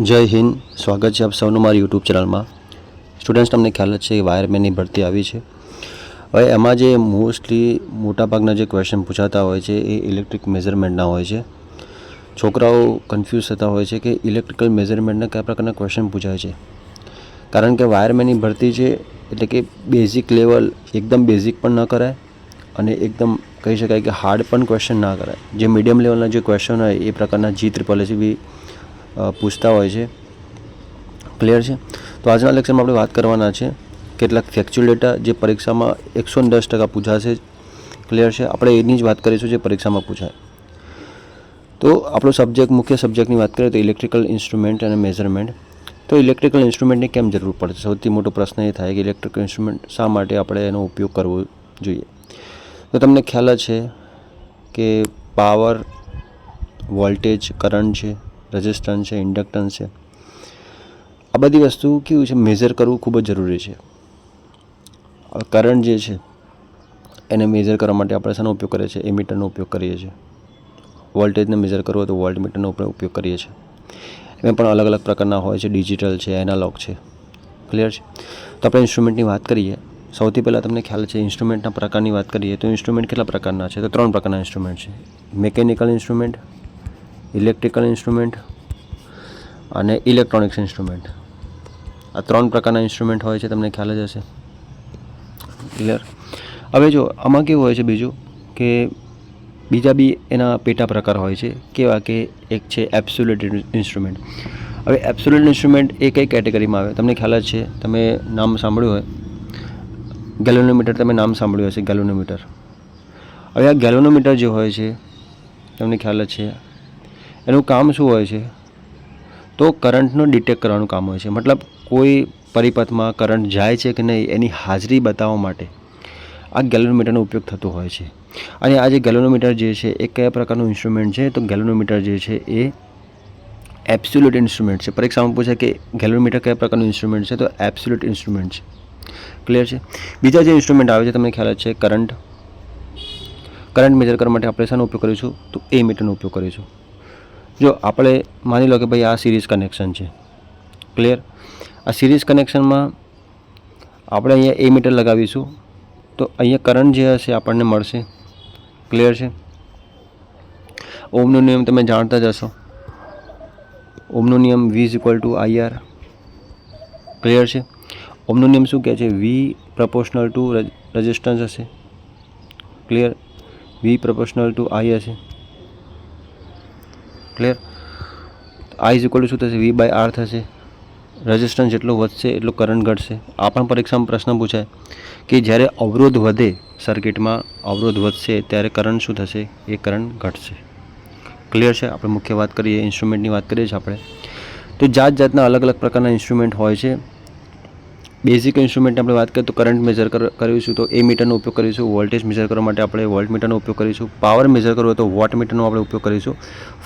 જય હિન્દ, સ્વાગત છે આપ સૌનું મારી યુટ્યુબ ચેનલમાં. સ્ટુડન્ટ્સ તમને ખ્યાલ જ છે કે વાયરમેનની ભરતી આવી છે. હવે એમાં જે મોસ્ટલી મોટાભાગના જે ક્વેશ્ચન પૂછાતા હોય છે એ ઇલેક્ટ્રિક મેઝરમેન્ટના હોય છે. છોકરાઓ કન્ફ્યુઝ થતા હોય છે કે ઇલેક્ટ્રિકલ મેઝરમેન્ટના કયા પ્રકારના ક્વેશ્ચન પૂછાય છે. કારણ કે વાયરમેનની ભરતી છે એટલે કે બેઝિક લેવલ એકદમ બેઝિક પણ ન કરાય અને એકદમ કહી શકાય કે હાર્ડ પણ ક્વેશ્ચન ના કરાય. જે મીડિયમ લેવલના જે ક્વેશ્ચન હોય એ પ્રકારના જી ત્રિપલ બી પૂછતા હોય છે ક્લિયર છે? તો આજના લેક્ચરમાં આપણે વાત કરવાના છે, કેટલાક ફેક્ચ્યુઅલ ડેટા જે પરીક્ષામાં એકસો દસ ટકા પૂછાશે ક્લિયર છે? આપણે એની જ વાત કરીશું જે પરીક્ષામાં પૂછાય. તો આપણો સબ્જેક્ટ મુખ્ય સબ્જેક્ટની વાત કરીએ તો ઇલેક્ટ્રિકલ ઇન્સ્ટ્રુમેન્ટ અને મેઝરમેન્ટ તો ઇલેક્ટ્રિકલ ઇન્સ્ટ્રુમેન્ટની કેમ જરૂર પડશે? સૌથી મોટો પ્રશ્ન એ થાય કે ઇલેક્ટ્રિકલ ઇન્સ્ટ્રુમેન્ટ શા માટે આપણે એનો ઉપયોગ કરવો જોઈએ? તો તમને ખ્યાલ જ છે કે પાવર વોલ્ટેજ કરંટ છે. રેઝિસ્ટન્સ છે ઇન્ડક્ટન્સ છે. આ બધી વસ્તુ કેવું છે? મેઝર કરવું ખૂબ જ જરૂરી છે. કરંટ જે છે, એને મેઝર કરવા માટે આપણે શાનો ઉપયોગ કરીએ છીએ? એમીટરનો ઉપયોગ કરીએ છીએ. વોલ્ટેજને મેઝર કરવો તો વોલ્ટમીટરનો આપણે ઉપયોગ કરીએ છીએ. એમાં પણ અલગ અલગ પ્રકારના હોય છે. ડિજિટલ છે એનાલોગ છે. ક્લિયર છે? તો આપણે ઇન્સ્ટ્રુમેન્ટની વાત કરીએ. સૌથી પહેલાં તમને ખ્યાલ છે ઇન્સ્ટ્રુમેન્ટના પ્રકારની વાત કરીએ તો ઇન્સ્ટ્રુમેન્ટ કેટલા પ્રકારના છે? તો ત્રણ પ્રકારના ઇન્સ્ટ્રુમેન્ટ છે. મિકેનિકલ ઇન્સ્ટ્રુમેન્ટ ઇલેક્ટ્રિકલ ઇન્સ્ટ્રુમેન્ટ અને ઇલેક્ટ્રોનિક્સ ઇન્સ્ટ્રુમેન્ટ. આ ત્રણ પ્રકારના ઇન્સ્ટ્રુમેન્ટ હોય છે, તમને ખ્યાલ જ હશે. ક્લિયર હવે જો, આમાં કેવું હોય છે બીજું? કે બીજા બી એના પેટા પ્રકાર હોય છે, કેવા કે એક છે એબ્સોલ્યુટ ઇન્સ્ટ્રુમેન્ટ હવે એબ્સોલ્યુટ ઇન્સ્ટ્રુમેન્ટ એ કઈ કેટેગરીમાં આવે? તમને ખ્યાલ જ છે, તમે નામ સાંભળ્યું હોય. ગેલોનોમીટર તમે નામ સાંભળ્યું હશે ગેલોનોમીટર હવે આ ગેલોનોમીટર જે હોય છે, તમને ખ્યાલ જ છે એનું કામ શું હોય છે? તો કરંટનો ડિટેક્ટ કરવાનું કામ હોય છે. મતલબ કોઈ પરિપથમાં કરંટ જાય છે કે નહીં એની હાજરી બતાવવા માટે આ ગેલોનોમીટરનો ઉપયોગ થતો હોય છે. અને આ જે ગેલોનોમીટર જે છે, એ કયા પ્રકારનું ઇન્સ્ટ્રુમેન્ટ છે? તો ગેલોનોમીટર જે છે, એ એબ્સોલ્યુટ ઇન્સ્ટ્રુમેન્ટ છે. પરીક્ષામાં પૂછે કે ગેલોનોમીટર કયા પ્રકારનું ઇન્સ્ટ્રુમેન્ટ છે? તો એબ્સોલ્યુટ ઇન્સ્ટ્રુમેન્ટ છે. ક્લિયર છે? બીજા જે ઇન્સ્ટ્રુમેન્ટ આવે છે, તમને ખ્યાલ છે કરંટ. કરંટ મેજર કરવા માટે આપણે શાનો ઉપયોગ કરીશું? તો એ મીટરનો ઉપયોગ કરીશું. જો આપણે માની લો કે ભાઈ આ સિરીઝ કનેક્શન છે ક્લિયર આ સિરીઝ કનેક્શનમાં આપણે અહીંયા એ મીટર લગાવીશું, તો અહીંયા કરંટ જે હશે આપણને મળશે ક્લિયર છે? ઓમનો નિયમ તમે જાણતા જ હશો. ઓમનો નિયમ V is equal to IR clear છે? ઓમનો નિયમ શું કહે છે? વી પ્રપોર્શનલ ટુ રજિસ્ટન્સ હશે clear V proportional to I હશે. ક્લિયર આઈઝ ઇઝ ઇક્વલ શું થશે? વી બાય આર થશે. રેઝિસ્ટન્સ જેટલો વધશે, એટલો કરંટ ઘટશે. આ પણ પરીક્ષામાં પ્રશ્ન પૂછાય કે જ્યારે અવરોધ વધે, સર્કિટમાં અવરોધ વધશે, ત્યારે કરંટ શું થશે? એ કરંટ ઘટશે. ક્લિયર છે? આપણે મુખ્ય વાત કરીએ ઇન્સ્ટ્રુમેન્ટની વાત કરીએ છીએ આપણે. તો જાત જાતના અલગ અલગ પ્રકારના ઇન્સ્ટ્રુમેન્ટ હોય છે. બેઝિક ઇન્સ્ટ્રુમેન્ટ આપણે વાત કરીએ તો કરંટ મેજર કરીશું તો એ મીટરનો ઉપયોગ કરીશું વોલ્ટેજ મેજર કરવા માટે આપણે વોલ્ટ મીટરનો ઉપયોગ કરીશું પાવર મેજર કરવો તો વોટ મીટરનો આપણે ઉપયોગ કરીશું.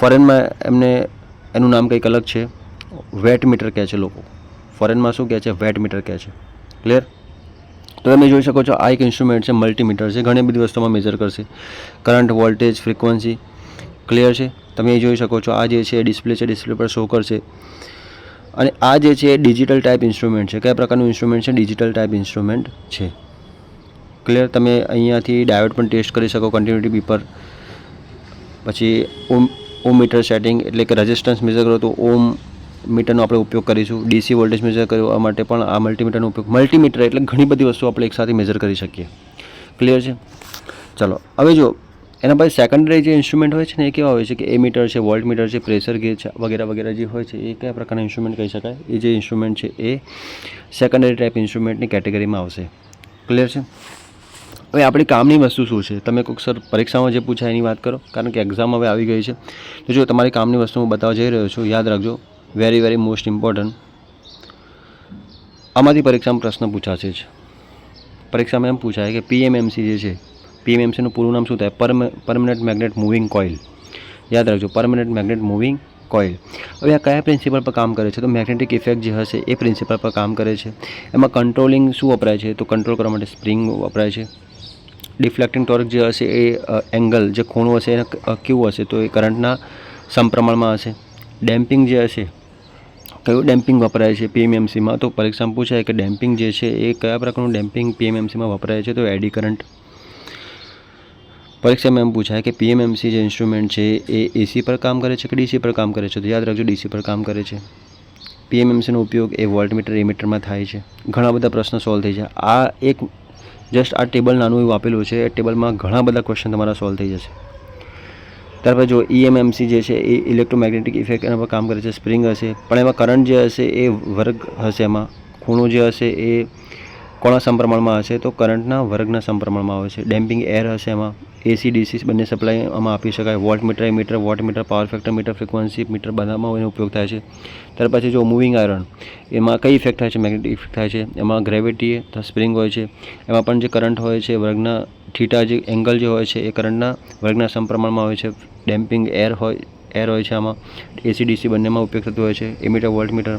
ફોરેનમાં એમને, એનું નામ કંઈક અલગ છે વેટ મીટર કહે છે લોકો. ફોરેનમાં શું કહે છે? વેટ મીટર કહે છે. ક્લિયર તો તમે જોઈ શકો છો આ એક ઇન્સ્ટ્રુમેન્ટ છે મલ્ટીમીટર છે, ઘણી બધી વસ્તુમાં મેજર કરશે. કરંટ વોલ્ટેજ ફ્રિકવન્સી ક્લિયર છે? તમે જોઈ શકો છો આ જે છે ડિસ્પ્લે છે ડિસ્પ્લે પર શો કરશે. અને આ જે છે એ ડિજિટલ ટાઈપ ઇન્સ્ટ્રુમેન્ટ છે. કયા પ્રકારનું ઇન્સ્ટ્રુમેન્ટ છે? ડિજિટલ ટાઈપ ઇન્સ્ટ્રુમેન્ટ છે. ક્લિયર તમે અહીંયાથી ડાયોડ પણ ટેસ્ટ કરી શકો કન્ટિન્યુટી બીપર પછી ઓમ ઓમ મીટર સેટિંગ એટલે કે રેઝિસ્ટન્સ મેજર કરો તો ઓમ મીટરનો આપણે ઉપયોગ કરીશું. ડીસી વોલ્ટેજ મેજર કરવા માટે પણ આ મલ્ટીમીટરનો ઉપયોગ. મલ્ટીમીટર એટલે ઘણી બધી વસ્તુ આપણે એકસાથે મેજર કરી શકીએ. ક્લિયર છે? ચલો, હવે જો એના પછી સેકન્ડરી જે ઇન્સ્ટ્રુમેન્ટ હોય છે ને એ કેવા હોય છે કે એ મીટર છે વોલ્ટ મીટર છે પ્રેશર ગેજ છે, વગેરે વગેરે જે હોય છે, એ કયા પ્રકારના ઇન્સ્ટ્રુમેન્ટ કહી શકાય? એ જે ઇન્સ્ટ્રુમેન્ટ છે એ સેકન્ડરી ટાઈપ ઇન્સ્ટ્રુમેન્ટની કેટેગરીમાં આવશે. ક્લિયર છે? હવે આપણી કામની વસ્તુ શું છે? તમે કોઈક સર પરીક્ષામાં જે પૂછાય એની વાત કરો, કારણ કે એક્ઝામ હવે આવી ગઈ છે. તો જો તમારી કામની વસ્તુ હું બતાવવા જઈ રહ્યો છું, યાદ રાખજો વેરી વેરી મોસ્ટ ઇમ્પોર્ટન્ટ આમાંથી પરીક્ષામાં પ્રશ્ન પૂછાશે જ. પરીક્ષામાં એમ પૂછાય કે પીએમએમસી જે છે પીએમએમસીનું પૂરું નામ શું થાય? Perm permanent magnet moving coil યાદ રાખજો પરમનન્ટ મેગ્નેટ મૂવિંગ કોઇલ હવે આ કયા પ્રિન્સિપલ પર કામ કરે છે? તો મેગ્નેટિક ઇફેક્ટ જે હશે એ પ્રિન્સિપલ પર કામ કરે છે. એમાં કંટ્રોલિંગ શું વપરાય છે? તો કંટ્રોલ કરવા માટે સ્પ્રિંગ વપરાય છે. ડિફ્લેક્ટિંગ ટોર્ક જે હશે એ એંગલ જે ખૂણો હશે એને કેવું હશે, તો એ કરંટના સમપ્રમાણમાં હશે. ડેમ્પિંગ જે હશે, કયું ડેમ્પિંગ વપરાય છે પીએમએમસીમાં? તો પરીક્ષામાં પૂછાય કે ડેમ્પિંગ જે છે એ કયા પ્રકારનું ડેમ્પિંગ પીએમએમસીમાં વપરાય છે? તો એડી કરંટ પરીક્ષામાં એમ પૂછાય કે પીએમએમસી જે ઇન્સ્ટ્રુમેન્ટ છે, એ એસી પર કામ કરે છે કે ડીસી પર કામ કરે છે? તો યાદ રાખજો ડીસી પર કામ કરે છે. પીએમએમસીનો ઉપયોગ એ વોલ્ટમીટર એમીટરમાં થાય છે. ઘણા બધા પ્રશ્નો સોલ્વ થઈ જાય. આ એક જસ્ટ આ ટેબલ નાનું એવું આપેલું છે. એ ટેબલમાં ઘણા બધા ક્વેશ્ચન તમારા સોલ્વ થઈ જશે. ત્યાર પછી જો E ઈએમએમસી જે છે, એ ઇલેક્ટ્રોમેગ્નેટિક ઇફેક્ટ એના પર કામ કરે છે. સ્પ્રિંગ હશે. પણ એમાં કરંટ જે હશે, એ વર્ગ હશે એમાં. ખૂણો જે હશે, એ કોના સંપ્રમણમાં હશે તો કરંટના વર્ગના સંપ્રમણમાં આવે છે. ડેમ્પિંગ એર હશે એમાં. એસી, ડીસી બંને સપ્લાય આમાં આપી શકાય. Watt meter meter, watt meter, power factor, meter frequency, meter બધામાં એનો ઉપયોગ થાય છે. ત્યાર પછી જો મૂવિંગ આયરન, એમાં કઈ ઇફેક્ટ થાય છે? મેગ્નેટિક ઇફેક્ટ થાય છે. એમાં ગ્રેવિટી સ્પ્રિંગ હોય છે. એમાં પણ જે કરંટ હોય છે વર્ગના થીટા જે એંગલ જે હોય છે એ કરંટના વર્ગના સંપ્રમણમાં હોય છે. ડેમ્પિંગ એર હોય એર હોય છે આમાં. એસી, ડીસી બંનેમાં ઉપયોગ થતો હોય છે. એમીટર વોલ્ટ મીટર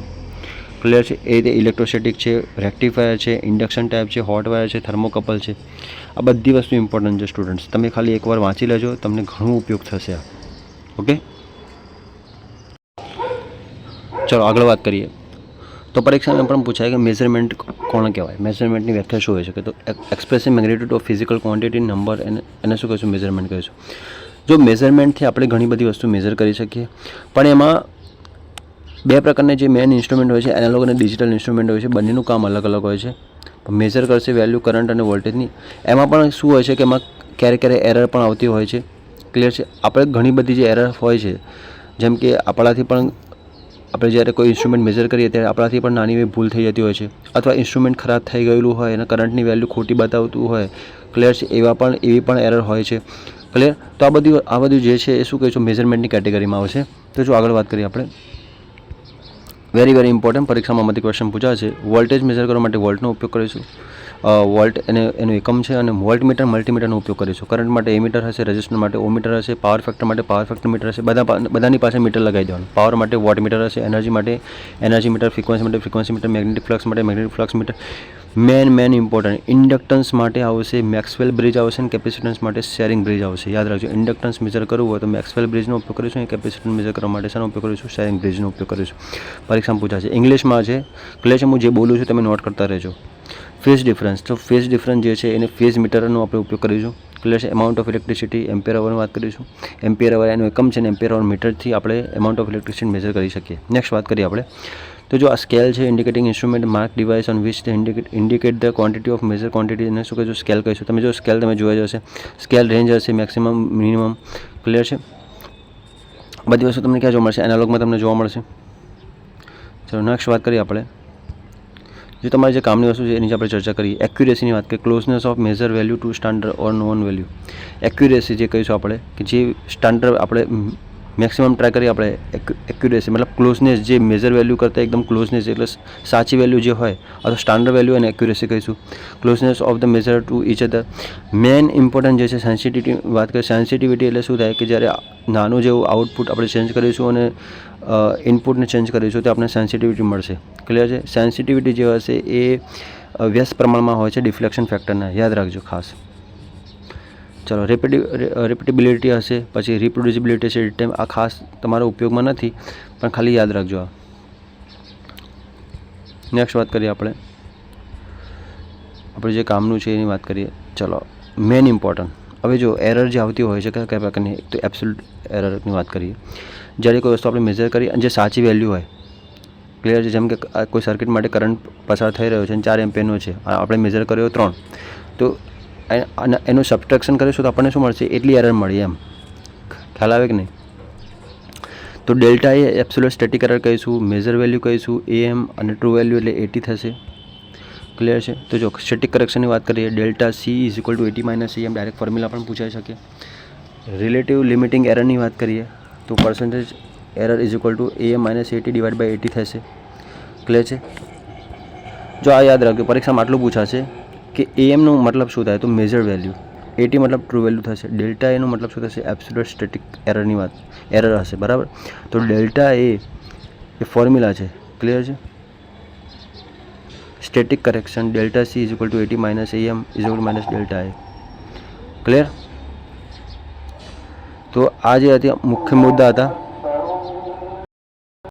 ક્લિયર છે, એ રીતે ઇલેક્ટ્રોસ્ટેટિક છે રેક્ટિફાયર છે ઇન્ડક્શન ટાઈપ છે હોટ વાયર છે થર્મોકપલ છે. આ બધી વસ્તુ ઇમ્પોર્ટન્ટ છે સ્ટુડન્ટ્સ તમે ખાલી એકવાર વાંચી લેજો, તમને ઘણું ઉપયોગ થશે ઓકે? ચલો, આગળ વાત કરીએ. તો પરીક્ષામાં પણ પૂછાય કે મેઝરમેન્ટ કોણ કહેવાય? મેઝરમેન્ટની વ્યાખ્યા શું હોય છે કે તો expressive magnitude of physical quantity number એને એને શું કહીશું? મેઝરમેન્ટ કહીશું. જો મેઝરમેન્ટથી આપણે ઘણી બધી વસ્તુ મેઝર કરી શકીએ, પણ એમાં બે પ્રકારના જે મેન ઇન્સ્ટ્રુમેન્ટ હોય છે એનાલોગ અને ડિજિટલ ઇન્સ્ટ્રુમેન્ટ હોય છે, બંનેનું કામ અલગ અલગ હોય છે. મેઝર કરશે વેલ્યુ કરંટ અને વોલ્ટેજની એમાં પણ શું હોય છે કે એમાં ક્યારેક ક્યારેક એરર પણ આવતી હોય છે. ક્લિયર છે? આપણે ઘણી બધી જે એરર હોય છે, જેમ કે આપણાથી પણ આપણે જ્યારે કોઈ ઇન્સ્ટ્રુમેન્ટ મેઝર કરીએ ત્યારે આપણાથી પણ નાની એવી ભૂલ થઈ જતી હોય છે. અથવા ઇન્સ્ટ્રુમેન્ટ ખરાબ થઈ ગયેલું હોય અને કરંટની વેલ્યુ ખોટી બતાવતું હોય. ક્લિયર છે? એવા પણ, એવી પણ એરર હોય છે. ક્લિયર તો આ બધું આ બધું જે છે એ શું કહીશું મેઝરમેન્ટની કેટેગરીમાં આવશે. તો જો આગળ વાત કરીએ આપણે. વેરી વેરી ઇમ્પોર્ટન્ટ પરીક્ષામાં આમાંથી ક્વેશ્ચન પૂછાશે વોલ્ટેજ મેઝર કરવા માટે વોલ્ટનો ઉપયોગ કરીશું. વોલ્ટ એને, એનું એકમ છે અને વોલ્ટ મીટર મલ્ટીમીટરનો ઉપયોગ કરીશું કરંટ માટે એમીટર હશે રેઝિસ્ટર માટે ઓમીટર હશે, પાવર ફેક્ટર માટે પાવર ફેક્ટર મીટર હશે. બધા બધાની પાસે મીટર લગાવી દેવાનું. પાવર માટે વોટ મીટર હશે, એનર્જી માટે એનર્જી મીટર, ફ્રિકવન્સી માટે ફ્રિકવન્સી મીટર, મેગ્નેટિક ફ્લક્સ માટે magnetic flux meter. Main main important, inductance માટે આવશે મેક્સવેલ બ્રિજ આવશે અને કેપેસિટન્સ માટે શેરિંગ બ્રિજ આવશે. યાદ રાખજો, ઇન્ડક્ટન્સ મેજર કરવું હોય તો મેક્સવેલ બ્રિજનો ઉપયોગ કરીશું, અને કેપેસિટન્સ મેજર કરવા માટે શાનો ઉપયોગ કરીશું? શેરિંગ બ્રિજનો ઉપયોગ કરીશું. પરીક્ષામાં પૂછાશે. ઇંગ્લિશમાં છે. ક્લે છે હું જે બોલું છું, તમે નોટ કરતા રહેજો. Phase difference. તો ફેઝ ડિફરન્સ જે છે, એને ફેઝ મીટરનો આપણે ઉપયોગ કરીશું. ક્લિયર છે એમાઉન્ટ ઓફ ઇલેક્ટ્રિસિટી એમ્પિયર અવરની વાત કરીશું. એમ્પિયર અવર એનું એકમ છે ને એમ્પેર અવર મીટરથી આપણે એમાઉન્ટ ઓફ ઇલેક્ટ્રિસિટી મેજર કરી શકીએ. નેક્સ્ટ વાત કરીએ આપણે. તો જો આ સ્કેલ છે indicating instrument mark device on which indicate indicate the quantity of measure quantity એને શું કહીશું? સ્કેલ કહીશું. તમે જો સ્કેલ તમે જોયા જશે સ્કેલ રેન્જ હશે મેક્સિમમ મિનિમમ ક્લિયર છે? બધી વસ્તુ તમને ક્યાં જોવા મળશે? એનાલોગમાં તમને જોવા મળશે. ચલો નેક્સ્ટ વાત કરીએ આપણે. જે તમારી જે કામની વસ્તુ છે, એની આપણે ચર્ચા કરીએ એક્યુરેસીની વાત કરીએ closeness of measure value to standard or known value accuracy જે કહીશું આપણે, કે જે સ્ટાન્ડર્ડ આપણે મેક્સિમમ ટ્રાય કરીએ, આપણે એક્યુરેસી મતલબ ક્લોઝનેસ જે મેજર વેલ્યુ કરતાં એકદમ ક્લોઝનેસ એટલે સાચી વેલ્યુ જે હોય અથવા સ્ટાન્ડર્ડ વેલ્યુ અને એક્યુરેસી કહીશું. Closeness of the measure to each other main important જે છે સેન્સિટિવિટી વાત કરીએ સેન્સિટિવિટી એટલે શું થાય? કે જ્યારે નાનું જેવું આઉટપુટ આપણે ચેન્જ કરીશું અને ઇનપુટને ચેન્જ કરીશું તો આપણે સેન્સિટિવિટી મળશે. ક્લિયર છે? સેન્સિટિવિટી જે હશે એ વ્યસ્ત પ્રમાણમાં હોય છે ડિફ્લેક્શન ફેક્ટરના યાદ રાખજો ખાસ. ચલો રિપીટી રિપીટેબિલિટી હશે, પછી રિપ્રોડ્યુસિબિલિટી છે ટાઈમ આ ખાસ તમારા ઉપયોગમાં નથી, પણ ખાલી યાદ રાખજો આ. નેક્સ્ટ વાત કરીએ આપણે. આપણે જે કામનું છે એની વાત કરીએ. ચલો મેન ઇમ્પોર્ટન્ટ હવે જો એરર જે આવતી હોય છે કયા કયા પ્રકારની, તો એબ્સોલ્યુટ એરરની વાત કરીએ. જ્યારે કોઈ વસ્તુ આપણે મેઝર કરીએ અને જે સાચી વેલ્યુ હોય ક્લિયર છે, જેમ કે કોઈ સર્કિટ માટે કરંટ પસાર થઈ રહ્યો છે અને ચાર એમ્પેનો છે આપણે મેઝર કર્યો ત્રણ. તો અને એનું સબસ્ટ્રક્શન કરીશું તો આપણને શું મળશે? એટલી એરર મળી એમ. ખ્યાલ આવે કે નહીં? તો delta A absolute static error કહીશું મેજર વેલ્યુ કહીશું એએમ અને ટ્રુ વેલ્યુ એટલે એટી થશે. ક્લિયર છે? તો જો સ્ટેટિક કરેક્શનની વાત કરીએ, delta C is equal to AT minus M direct formula પણ પૂછાઈ શકે. રિલેટિવ લિમિટિંગ એરરની વાત કરીએ તો percentage error is equal to A minus AT divide by AT થશે. ક્લિયર છે? જો આ યાદ રાખજો, પરીક્ષામાં આટલું પૂછાશે કે એએમનું મતલબ શું થાય, તો મેજર વેલ્યુ એટી મતલબ ટ્રુ વેલ્યુ થશે. ડેલ્ટા એનું મતલબ શું થશે? એબ્સોલ્યુટ સ્ટેટિક એરરની વાત. એરર હશે, બરાબર? તો ડેલ્ટા એ એ ફોર્મ્યુલા છે. ક્લિયર છે? Static correction delta C is equal to AT minus AM is equal minus delta A clear તો આ જે મુખ્ય મુદ્દા હતા.